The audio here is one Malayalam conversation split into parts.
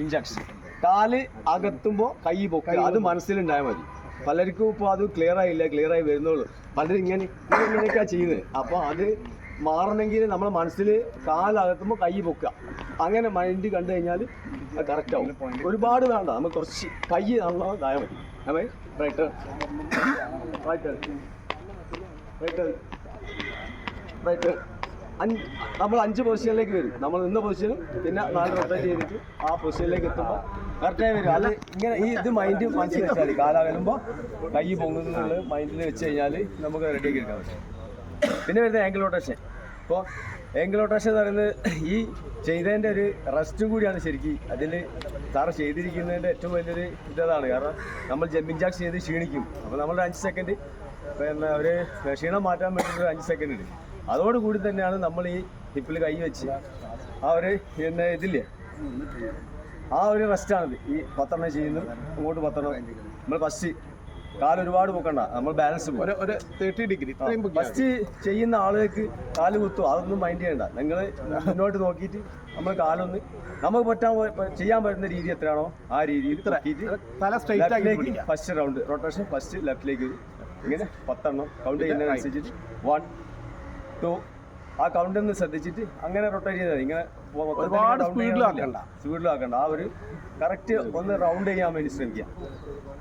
ഇഞ്ചക്ഷൻ കാൽ അകത്തുമ്പോൾ കൈ പൊക്കുക അത് മനസ്സിലുണ്ടായാൽ മതി. പലർക്കും ഇപ്പോൾ അത് ക്ലിയർ ആയില്ല ക്ലിയർ ആയി വരുന്നുള്ളൂ. പലരും ഇങ്ങനെ ഇങ്ങനെ ഇങ്ങനെയൊക്കെയാണ് ചെയ്യുന്നത്. അപ്പോൾ അത് മാറണമെങ്കിൽ നമ്മൾ മനസ്സിൽ കാലകത്തുമ്പോൾ കൈ പൊക്കുക. അങ്ങനെ മൈൻഡ് കണ്ടു കഴിഞ്ഞാൽ കറക്റ്റ് ആവും. ഒരുപാട് വേണ്ട. നമ്മൾ കുറച്ച് കൈ നല്ലോണം ഇതായാൽ മതി. നമ്മൾ റൈറ്റ് റൈറ്റ് റൈറ്റ് റൈറ്റ് നമ്മൾ അഞ്ച് പൊസിഷനിലേക്ക് വരും. നമ്മൾ നിന്ന പൊസിഷനും പിന്നെ നാല് റൊട്ടേറ്റ് ചെയ്തിട്ട് ആ പൊസിഷനിലേക്ക് എത്തുമ്പോൾ കറക്റ്റ് ആയി വരും. അത് ഇങ്ങനെ ഈ ഇത് മൈൻഡ് മനസ്സിൽ വെച്ചാൽ കാല വരുമ്പോൾ കൈ പൊങ്ങുന്നുള്ള മൈൻഡിൽ വെച്ച് കഴിഞ്ഞാൽ നമുക്ക് റെഡിയാക്കി എടുക്കാൻ പറ്റും. പിന്നെ വരുന്നത് ആംഗിൾ റൊട്ടേഷൻ ഇപ്പോൾ ആംഗിൾ റൊട്ടേഷൻ എന്ന് പറയുന്നത് ഈ ചെയ്തതിന്റെ ഒരു റെസ്റ്റും കൂടിയാണ് ശരിക്കും അതിൽ സാറ് ചെയ്തിരിക്കുന്നതിന്റെ ഏറ്റവും വലിയൊരു ഇതാണ് കാരണം നമ്മൾ ജമ്പിങ് ജാക്സ് ചെയ്ത് ക്ഷീണിക്കും. അപ്പോൾ നമ്മളൊരു അഞ്ച് സെക്കൻഡ് പിന്നെ ഒരു ക്ഷീണം മാറ്റാൻ വേണ്ടിയിട്ട് ഒരു അഞ്ച് സെക്കൻഡ് ഉണ്ട് അതോടുകൂടി തന്നെയാണ് നമ്മൾ ഈ ഹിപ്പിൽ കൈവച്ച് ആ ഒരു പിന്നെ ഇതില്ലേ? ആ ഒരു റെസ്റ്റാണിത് ഈ പത്തെണ്ണം ചെയ്യുന്നു ഇങ്ങോട്ട് പത്തെണ്ണം. നമ്മൾ ഫസ്റ്റ് കാൽ ഒരുപാട് പൊക്കണ്ട നമ്മൾ ബാലൻസ് തേർട്ടി ഡിഗ്രി ഫസ്റ്റ് ചെയ്യുന്ന ആളുകൾക്ക് കാൽ കുത്തും അതൊന്നും മൈൻഡ് ചെയ്യണ്ട. നിങ്ങൾ മുന്നോട്ട് നോക്കിയിട്ട് നമ്മൾ കാലൊന്ന് നമുക്ക് പറ്റാൻ ചെയ്യാൻ പറ്റുന്ന രീതി എത്രയാണോ ആ രീതിയിൽ ഫസ്റ്റ് റൗണ്ട് റൊട്ടേഷൻ ഫസ്റ്റ് ലെഫ്റ്റിലേക്ക് ഇങ്ങനെ പത്തെണ്ണം കൗണ്ട് ചെയ്യുന്നതിനനുസരിച്ചിട്ട് വൺ ടു ആ കൗണ്ട് നിന്ന് ശ്രദ്ധിച്ചിട്ട് അങ്ങനെ റൊട്ടേറ്റ് ചെയ്താൽ മതി. ഇങ്ങനെ ഒരുപാട് സ്പീഡിലാക്കണ്ട. സ്പീഡിലാക്കണ്ട. ആ ഒരു കറക്റ്റ് ഒന്ന് റൗണ്ട് ചെയ്യാൻ വേണ്ടി ശ്രമിക്കുക.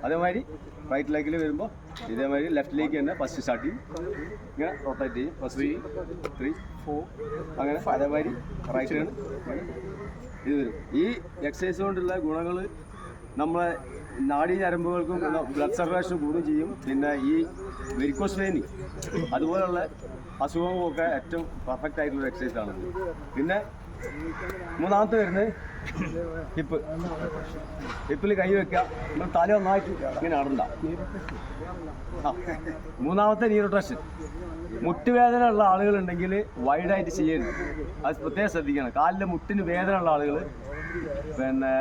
അതേമാതിരി റൈറ്റ് ലെഗിൽ വരുമ്പോൾ ഇതേമാതിരി ലെഫ്റ്റിലേക്ക് തന്നെ ഫസ്റ്റ് സ്റ്റാർട്ട് ചെയ്യും. ഇങ്ങനെ റൊട്ടേറ്റ് ചെയ്യും. ഫസ്റ്റ് ത്രീ ഫോർ അങ്ങനെ അതേമാതിരി റൈറ്റ് ഇത് വരും. ഈ എക്സസൈസ് കൊണ്ടുള്ള ഗുണങ്ങൾ നമ്മളെ നാടി ഞരമ്പുകൾക്കും ബ്ലഡ് സർക്കുലേഷൻ കൂടുകയും ചെയ്യും. പിന്നെ ഈ വെരിക്കോസ് വെയിനി അതുപോലുള്ള അസുഖങ്ങളൊക്കെ ഏറ്റവും പെർഫെക്റ്റ് ആയിട്ടുള്ള എക്സസൈസ് ആണ്. പിന്നെ മൂന്നാമത്തെ വരുന്നത്. ഹിപ്പ്. ഹിപ്പിൽ കൈ വെക്കുക. നമ്മൾ തല ഒന്നായിട്ട് ഇങ്ങനെ ആടണ്ട. മൂന്നാമത്തെ നീ റൊട്ടേഷൻ മുട്ടുവേദന ഉള്ള ആളുകളുണ്ടെങ്കിൽ വൈഡായിട്ട് ചെയ്യരുത്. അത് പ്രത്യേകം ശ്രദ്ധിക്കണം. കാലിന്റെ മുട്ടിന് വേദന ഉള്ള ആളുകൾ പിന്നെ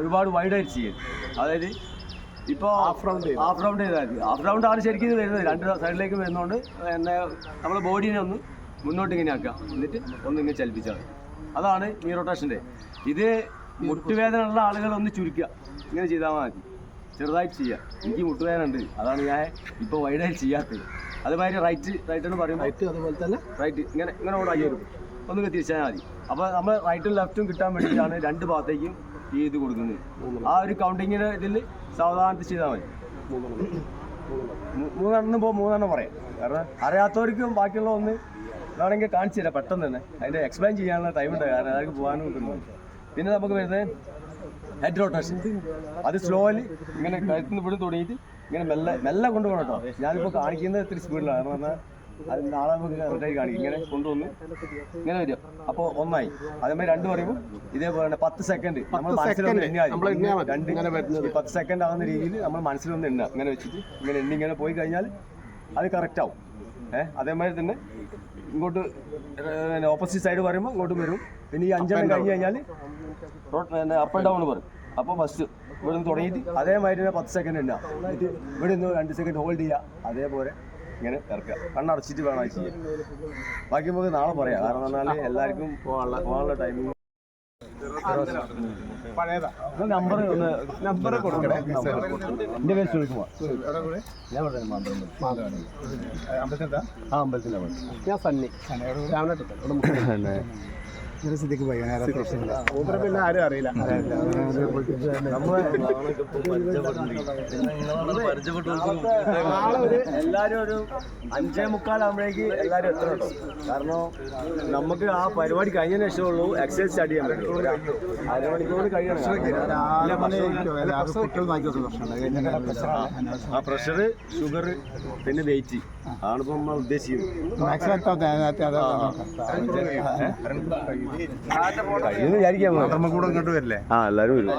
ഒരുപാട് വൈഡായിട്ട് ചെയ്യരുത്. അതായത് ഇപ്പോൾ ഹാഫ് റൗണ്ട്. ഹാഫ് റൗണ്ട് ചെയ്താൽ മതി. ഹാഫ് റൗണ്ട് ആണ് ശരിക്കും വരുന്നത്. രണ്ട് സൈഡിലേക്ക് വരുന്നതുകൊണ്ട് പിന്നെ നമ്മുടെ ബോഡീനെ ഒന്ന് മുന്നോട്ട് ഇങ്ങനെ ആക്കുക. എന്നിട്ട് ഒന്ന് ഇങ്ങനെ ചലിപ്പിച്ചാൽ മതി. അതാണ് ഈ റൊട്ടേഷന്റെ ഇത് മുട്ടുവേദന ഉള്ള ആളുകൾ ഒന്ന് ചുരുക്കുക. ഇങ്ങനെ ചെയ്താൽ മതി. ചെറുതായിട്ട് ചെയ്യുക. എനിക്ക് മുട്ടുവേദന ഉണ്ട്. അതാണ് ഞാൻ ഇപ്പോൾ വൈഡായി ചെയ്യാത്തത്. അതുമാതിരി റൈറ്റ് റൈറ്റ് എന്ന് പറയും റൈറ്റ് അതുപോലെ തന്നെ? റൈറ്റ് ഇങ്ങനെ ഇങ്ങനെ ഓടാക്കി വരും. ഒന്ന് തിരിച്ചാൽ മതി. അപ്പോൾ നമ്മൾ റൈറ്റും ലെഫ്റ്റും കിട്ടാൻ വേണ്ടിയിട്ടാണ് രണ്ട് ഭാഗത്തേക്കും ഈ ഇത് കൊടുക്കുന്നത്. ആ ഒരു കൗണ്ടിങ്ങിന് ഇതിൽ സാവധാനത്തിൽ ചെയ്താൽ മതി. മൂന്നെണ്ണം. ഇപ്പോൾ മൂന്നെണ്ണം പറയാം. കാരണം അറിയാത്തവർക്കും ബാക്കിയുള്ള ഒന്ന് വേണമെങ്കിൽ കാണിച്ചു തരാം പെട്ടെന്ന് തന്നെ. അതിന്റെ എക്സ്പ്ലെയിൻ ചെയ്യാനുള്ള ടൈം ഉണ്ട് കാരണം അതൊക്കെ പോകാനും കിട്ടുന്നു പിന്നെ നമുക്ക് വരുന്നത് ഹെഡ് റൊട്ടേഷൻ അത് സ്ലോലി ഇങ്ങനെ കഴുത്തിൽ നിന്ന് ഇവിടെ തുടങ്ങിയിട്ട് ഇങ്ങനെ മെല്ലെ മെല്ലെ കൊണ്ടുപോകണം കേട്ടോ. ഞാനിപ്പോൾ കാണിക്കുന്നത് ഇത്തിരി സ്പീഡിലാണ് കാരണം പറഞ്ഞാൽ അത് നാളെ നമുക്ക് കറക്റ്റായി കാണിക്കും. ഇങ്ങനെ കൊണ്ടുവന്ന് ഇങ്ങനെ വരും അപ്പോൾ ഒന്നായി. അതേമാതിരി രണ്ട് പറയുമ്പോൾ ഇതേപോലെ തന്നെ പത്ത് സെക്കൻഡ് നമ്മൾ മനസ്സിലൊന്ന് എണ്ണി എണ്ണിയാൽ രണ്ട് പത്ത് സെക്കൻഡ് ആകുന്ന രീതിയിൽ നമ്മൾ മനസ്സിലൊന്ന് എണ്ണുക. ഇങ്ങനെ വെച്ചിട്ട് ഇങ്ങനെ എണ്ണി ഇങ്ങനെ പോയി കഴിഞ്ഞാൽ അത് കറക്റ്റ് ആവും. ഏഹ് അതേമാതിരി തന്നെ ഇങ്ങോട്ട് ഓപ്പോസിറ്റ് സൈഡ് പറയുമ്പോൾ ഇങ്ങോട്ട് വരും. പിന്നെ ഈ അഞ്ചെണ്ണം കഴിഞ്ഞ് കഴിഞ്ഞാൽ അപ്പ് ആൻഡ് ഡൗൺ പറയും അപ്പോൾ ഫസ്റ്റ് ഇവിടെ നിന്ന് തുടങ്ങിയിട്ട് അതേമാതിരി തന്നെ പത്ത് സെക്കൻഡ് ഉണ്ടാവും എന്നിട്ട് ഇവിടെ നിന്ന് രണ്ട് സെക്കൻഡ് ഹോൾഡ് ചെയ്യുക. അതേപോലെ ഇങ്ങനെ ഇറക്കുക. കണ്ണടച്ചിട്ട് വേണം ചെയ്യാം ചെയ്യാൻ. ബാക്കി നമുക്ക് നാളെ പറയാം. കാരണം എന്ന് പറഞ്ഞാൽ എല്ലാവർക്കും പോകാനുള്ള പോകാനുള്ള ടൈമിങ് നമ്പർ ഒന്ന് നമ്പർ കൊടുക്കണേ. എന്റെ പേര് സുനിൽകുമാർ ഞാൻ ഇവിടെ അമ്പത്തെന്താ ആ അമ്പലത്തിന്റെ അവിടെ. ഞാൻ സണ്ണി. രാമനാട്ട് സിദ്ദിഖ് പോയി? പിന്നെ ആരും അറിയില്ല. നാളെ ഒരു എല്ലാരും ഒരു അഞ്ചേ മുക്കാലാകുമ്പോഴേക്ക് എല്ലാരും എത്തണം കേട്ടോ. കാരണം നമുക്ക് ആ പരിപാടി കഴിഞ്ഞതിന് ശേഷമുള്ളൂ എക്സസൈസ് സ്റ്റാർട്ട് ചെയ്യാൻ പറ്റും അരമണിക്കൂർ കഴിയണം. ആ പ്രഷർ ഷുഗർ പിന്നെ വെയിറ്റ് നമ്മൾ ഉദ്ദേശിക്കുന്നത്. വിചാരിക്കാം കൂടെ ഇങ്ങോട്ട് വരില്ലേ? ആ എല്ലാരും വരും.